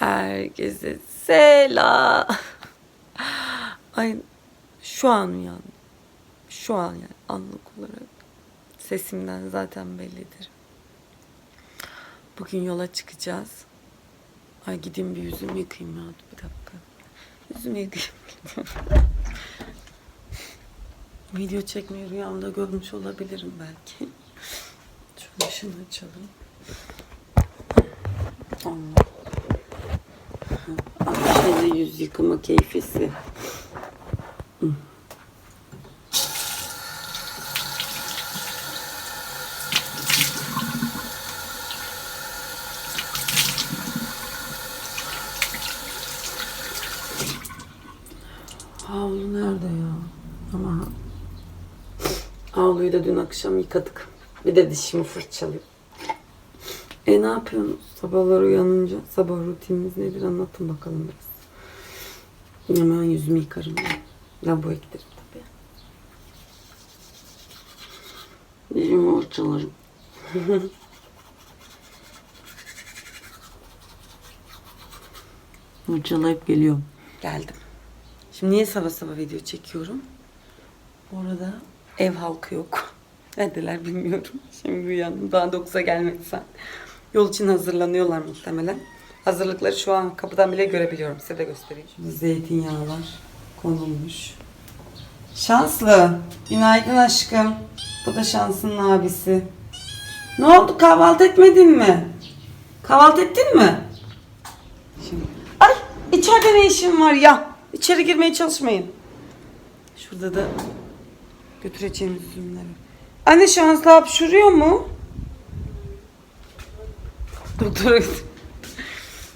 Herkese selam. Ay şu an uyandım. Şu an yani anlık olarak. Sesimden zaten bellidir. Bugün yola çıkacağız. Ay gideyim bir yüzümü yıkayayım ya. Bir dakika. Yüzümü yıkayayım. Video çekmeyi rüyamda görmüş olabilirim belki. Şöyle ışığını açalım. Allah. Şöyle yüz yıkama keyfisi. Havlu nerede ya? Ama havluyu da dün akşam yıkadık. Bir de dişimi fırçalayıp. E ne yapıyorsunuz sabahlar uyanınca? Sabah rutininiz nedir anlatın bakalım biraz. Hemen yüzümü yıkarım ben. Lavaboya giderim tabii. Yüzümü fırçalarım. Fırçalayıp geliyorum. Geldim. Şimdi niye sabah sabah video çekiyorum? Orada ev halkı yok. Neredeler bilmiyorum. Şimdi uyandım. Daha 9'a gelmedi sen. Yol için hazırlanıyorlar muhtemelen. Hazırlıkları şu an kapıdan bile görebiliyorum. Size de göstereyim. Şimdi zeytinyağlar konulmuş. Şanslı. Günaydın aşkım. Bu da şansının abisi. Ne oldu kahvaltı etmedin mi? Kahvaltı ettin mi? Şimdi. Ay içeride ne işin var ya? İçeri girmeye çalışmayın. Şurada da götüreceğimiz üzümleri. Anne şanslı hapşuruyor mu? Doktora git.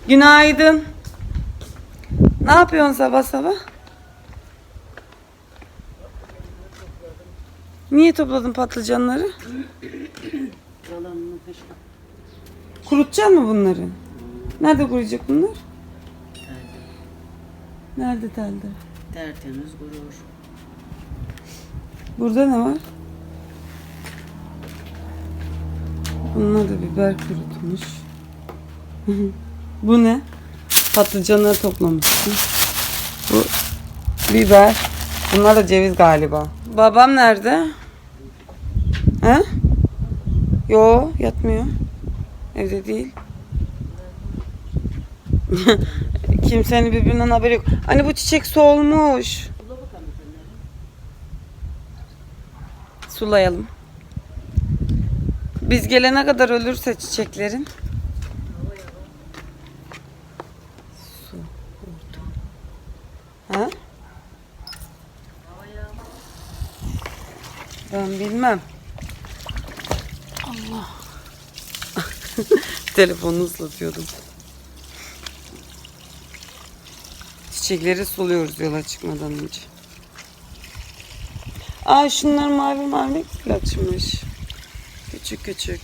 Günaydın. Ne yapıyorsun sabah sabah? Niye topladın patlıcanları? Kurutacaksın mı bunları? Nerede kuruyacak bunlar? Nerede telde? Tertemiz gurur. Burada ne var? Bunlar da biber kurutmuş. Bu ne? Patlıcanları toplamışsın. Bu biber. Bunlar da ceviz galiba. Babam nerede? He? Yo yatmıyor. Evde değil. Kimsenin birbirinden haberi yok. Hani bu çiçek solmuş. Sulayalım. Biz gelene kadar ölürse çiçeklerin. Su. hortum. Ha? Ben bilmem. Allah. Telefonu ıslatıyordum. Çiçekleri suluyoruz yola çıkmadan önce. Aa şunlar mavi mavi güzel açmış. Küçük küçük.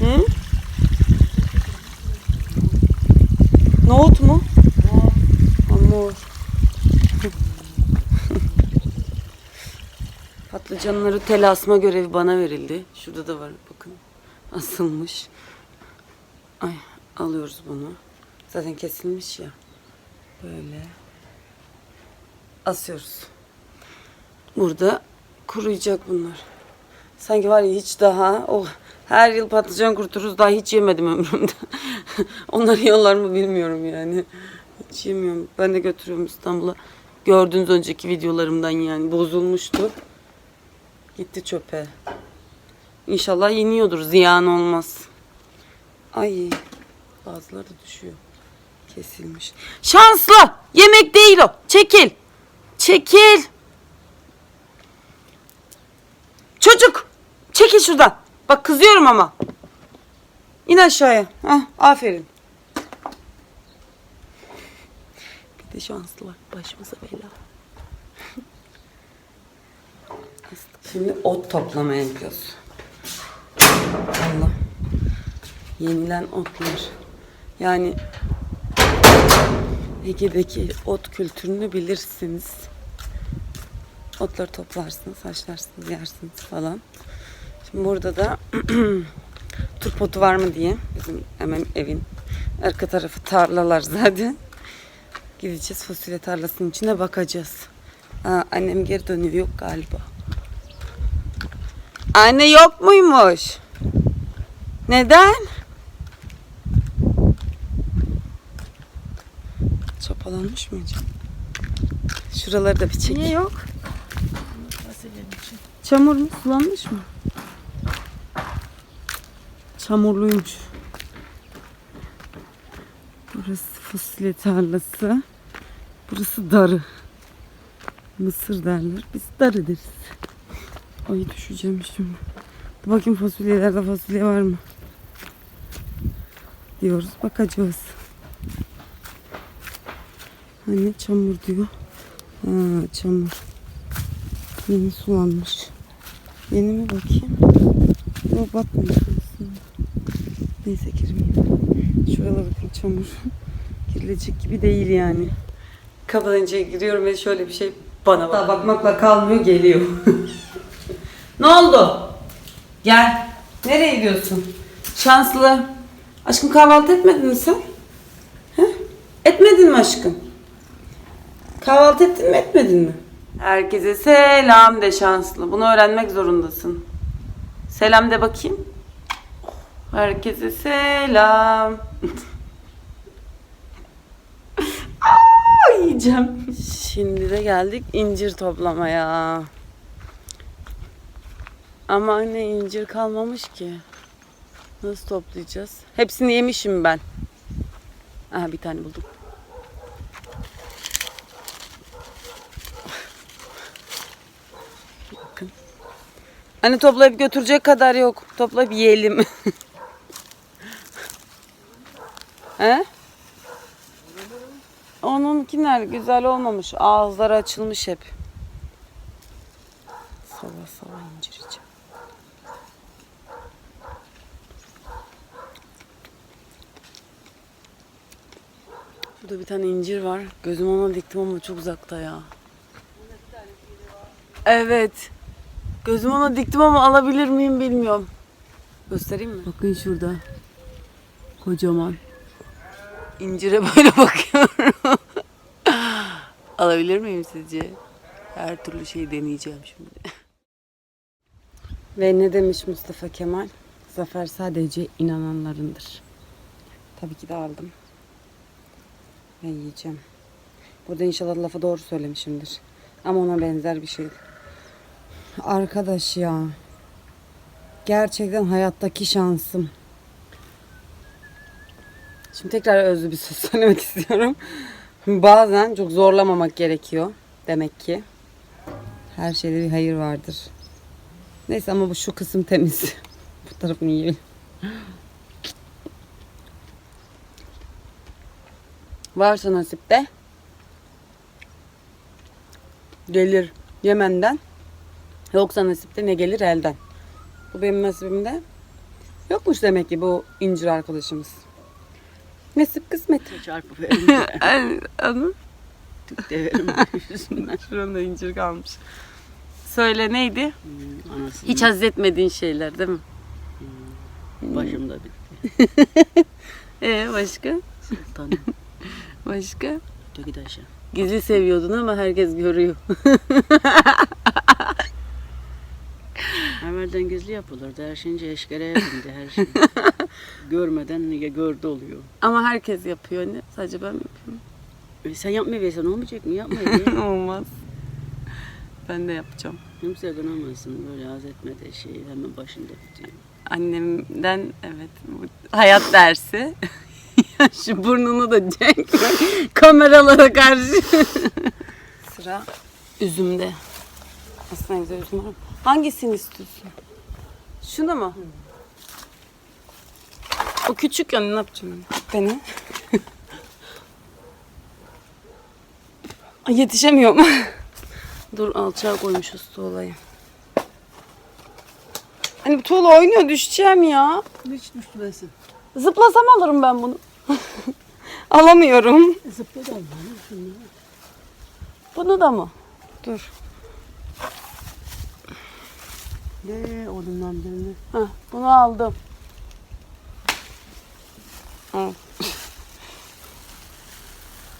Hı? Nohut mu? Hamur. Patlıcanları tel asma görevi bana verildi. Şurada da var bakın. Asılmış. Ay alıyoruz bunu. Zaten kesilmiş ya. Böyle asıyoruz. Burada kuruyacak bunlar. Sanki var ya hiç daha oh, her yıl patlıcan kuruturuz daha hiç yemedim ömrümde. Onlar yiyorlar mı bilmiyorum yani. Hiç yemiyorum. Ben de götürüyorum İstanbul'a. Gördüğünüz önceki videolarımdan yani bozulmuştu. Gitti çöpe. İnşallah yeniyordur. Ziyan olmaz. Ay bazıları düşüyor. Kesilmiş. Şanslı. Yemek değil o. Çekil. Çekil. Çocuk. Çekil şuradan. Bak kızıyorum ama. İn aşağıya. Hah, aferin. Bir de şanslı var. Başımıza bela. Şimdi ot toplamaya gidiyoruz. Allah. Yenilen otlar. Yani Ege'deki ot kültürünü bilirsiniz. Otları toplarsınız, haşlarsınız, yersiniz falan. Şimdi burada da turpotu var mı diye. Bizim hemen evin arka tarafı tarlalar zaten. Gideceğiz fasulye tarlasının içine bakacağız. Aa, annem geri dönüyor yok galiba. Anne yok muymuş? Neden? Çapalanmış mı acaba? Şuraları da bir çek. Niye yok? Çamur mu? Sulanmış mı? Çamurluymuş. Burası fasulye tarlası. Burası darı. Mısır derler. Biz darı deriz. Ay düşeceğim şimdi. Dur bakayım fasulyelerde fasulye var mı? Diyoruz. Bakacağız. Hani çamur diyor. Ha, çamur. Yeni sulanmış. Yeni mi bakayım? Yok batmamış aslında. Neyse girmeyeyim. Şuralara bakın çamur. Girilecek gibi değil yani. Kapıdan giriyorum ve şöyle bir şey bana bak. bakmakla kalmıyor geliyor. ne oldu? Gel. Nereye gidiyorsun? Şanslı. Aşkım kahvaltı etmedin mi sen? He? Etmedin mi aşkım? Kahvaltı ettin mi etmedin mi? Herkese selam de şanslı. Bunu öğrenmek zorundasın. Selam de bakayım. Herkese selam. Aa, yiyeceğim. Şimdi de geldik incir toplamaya. Ama anne incir kalmamış ki. Nasıl toplayacağız? Hepsini yemişim ben. Aha bir tane buldum. Bakın. Hani toplayıp götürecek kadar yok. Toplayıp yiyelim. He? Onunkiler güzel olmamış. Ağızları açılmış hep. Sabah sabah incir yiyeceğim. Burada bir tane incir var. Gözüm ona diktim ama çok uzakta ya. Evet. Gözüm ona diktim ama alabilir miyim bilmiyorum. Göstereyim mi? Bakın şurada. Kocaman. İncire böyle bakıyorum. Alabilir miyim sizce? Her türlü şeyi deneyeceğim şimdi. Ve ne demiş Mustafa Kemal? Zafer sadece inananlarındır. Tabii ki de aldım. Ve yiyeceğim. Burada inşallah lafı doğru söylemişimdir. Ama ona benzer bir şey. Arkadaş ya. Gerçekten hayattaki şansım. Şimdi tekrar özlü bir söz söylemek istiyorum. Bazen çok zorlamamak gerekiyor. Demek ki. Her şeyde bir hayır vardır. Neyse ama bu şu kısım temiz. bu tarafını yiyelim. Varsa nasipte gelir Yemen'den. Yoksa nasipte ne gelir elden. Bu benim nasibimde yokmuş demek ki bu incir arkadaşımız. Nasip kısmet. Çarpı verin. Anladın? Tük de verin. Yüzünden. Şuranda incir kalmış. Söyle neydi? Hmm, Anasını Hiç haz etmediğin şeyler değil mi? başımda bitti. Ee başka? Sultanım. Başka? Öteki de aşağı. Gizli seviyordun ama herkes görüyor. Evvelden gizli yapılırdı. Her şeyince eşkere bindi her şey. Görmeden niye gördü oluyor. ama herkes yapıyor ne? Sadece ben mi yapıyorum? E sen yapmayıversen olmayacak mı? Yapma. Olmaz. Ben de yapacağım. Kimse kınamazsın. Böyle haz etmediği şeyi hemen başında bitiyor. Annemden evet bu hayat dersi. Şu burnunu da çek. Kameralara karşı. Sıra üzümde. Aslında güzel üzüm var. Hangisini istiyorsun? Şunu mu? O küçük ya ne yapacağım? Beni. Ay yetişemiyorum. Dur alçağa koymuşuz tuğlayı. Hani bu tuğla oynuyor düşeceğim ya. Hiç düşmesin. Zıplasam alırım ben bunu. Alamıyorum. Bunu da mı? Dur. Ne odundan birini. Heh, bunu aldım. Al.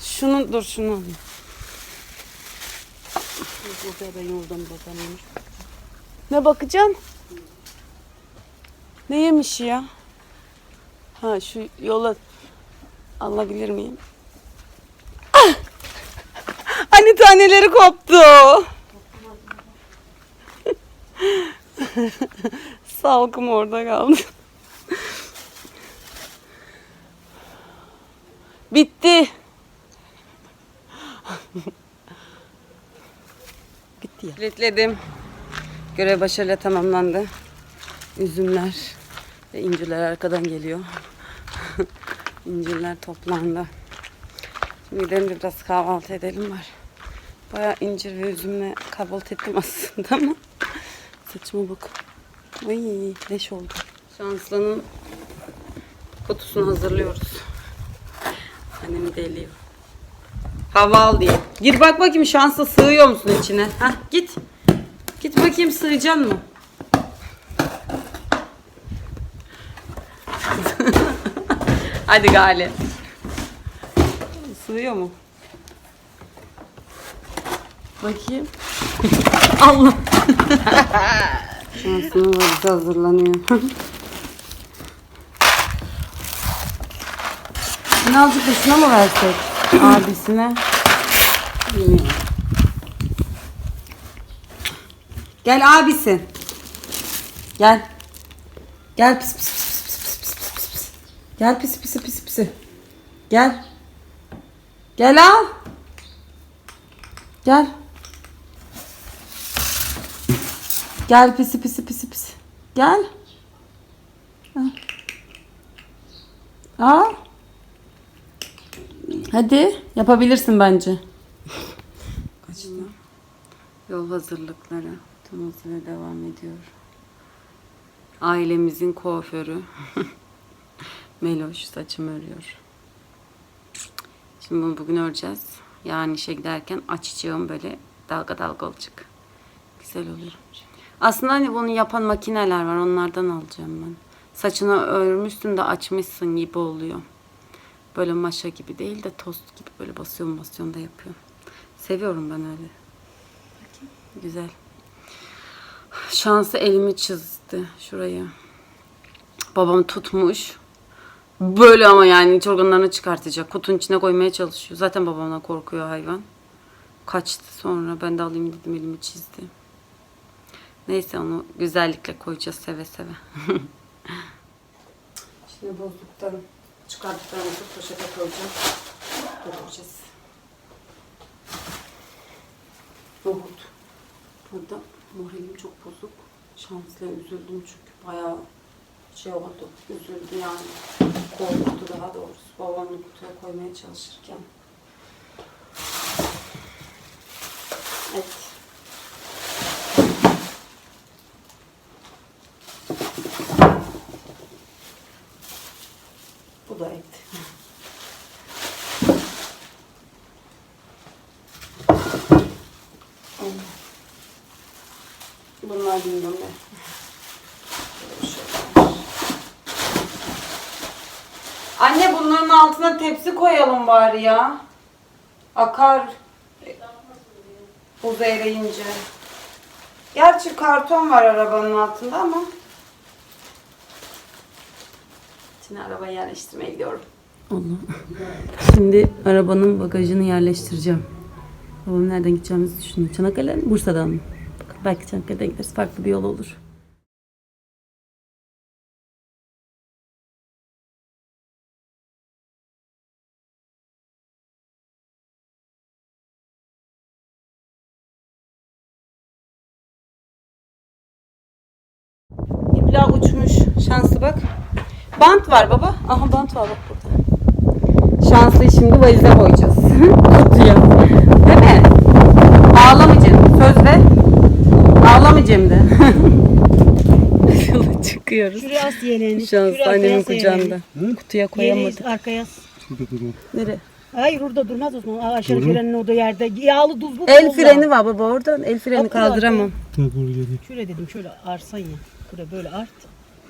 Şunu dur şunu alayım. Burada ben yoldan bakamıyorum. Ne bakacaksın? Ne yemiş ya? Ha şu yola alabilir miyim? Ah! Hani taneleri koptu. Salkım orada kaldı. Bitti. Bitti ya. Kilitledim. Görev başarıyla tamamlandı. Üzümler ve incirler arkadan geliyor. İncirler toplandı. Gidelim de biraz kahvaltı edelim var. Bayağı incir ve üzümle kahvaltı ettim aslında ama saçıma bak. Ay leş oldu. Şanslı'nın kutusunu hazırlıyoruz. Annemi deliyor. Hava diye. Gir bak bakayım şanslı sığıyor musun içine? Hah git. Git bakayım sığacaksın mı? Hadi Gali. Sığıyor mu? Bakayım. Allah. Şansının valizi hazırlanıyor. Da şuna mı versek? Abisine. Bilmiyorum. Gel abisi. Gel. Gel pis pis pis pis pis pis pis. Gel pis pis pis pis. Gel. Gel al. Gel. Gel pisi pisi pisi pisi. Gel. Al. Hadi yapabilirsin bence. Kaçtı? Yol hazırlıkları tüm hızıyla devam ediyor. Ailemizin kuaförü Meloş saçımı örüyor. Şimdi bunu bugün öreceğiz. Yani işe giderken açacağım böyle dalga dalga olacak. Güzel olur. Aslında hani bunu yapan makineler var. Onlardan alacağım ben. Saçını örmüşsün de açmışsın gibi oluyor. Böyle maşa gibi değil de tost gibi böyle basıyorum basıyorum da yapıyorum. Seviyorum ben öyle. Bakayım. Güzel. Şansı elimi çizdi şurayı. Babam tutmuş. Böyle ama yani iç çıkartacak. Kutunun içine koymaya çalışıyor. Zaten babamdan korkuyor hayvan. Kaçtı sonra. Ben de alayım dedim elimi çizdi. Neyse onu güzellikle koyacağız seve seve. Şimdi bozduklarım çıkarttıklarımızı poşete koyacağım. Dolduracağız. Nohut. Burada moralim çok bozuk. Şanslı üzüldüm çünkü bayağı şey oldu. Üzüldü yani. Korktu daha doğrusu. Babamın kutuya koymaya çalışırken. Evet. Bu da et. Bunlar bilmiyorum ne. Böyle şeyler. Anne bunların altına tepsi koyalım bari ya. Akar. Buz eriyince. Gerçi karton var arabanın altında ama. Şimdi arabayı yerleştirmeye gidiyorum. Allah. Şimdi arabanın bagajını yerleştireceğim. Babam nereden gideceğimizi düşünüyor. Çanakkale mi? Bursa'dan mı? Belki Çanakkale'den gideriz. Farklı bir yol olur. Var baba. Aha bant var bak burada. Şanslıyı şimdi valize koyacağız. Kutuya. Değil mi? Ağlamayacağım. Söz ver. Ağlamayacağım de. Yola çıkıyoruz. Şuraya as yeleğini. Şanslı Şuraya annemin as kucağında. Kutuya Yeleği koyamadık. arkaya as. Nereye? Hayır orada durmaz o zaman. Aşağı frenin olduğu yerde. Yağlı tuzlu. El freni var baba oradan. El freni var. kaldıramam. Şöyle dedim şöyle arsan ya. Şuraya böyle art.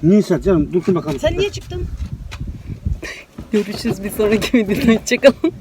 Neyse canım dursun bakalım. Sen niye çıktın? Görüşürüz bir sonraki videoda. Hoşçakalın.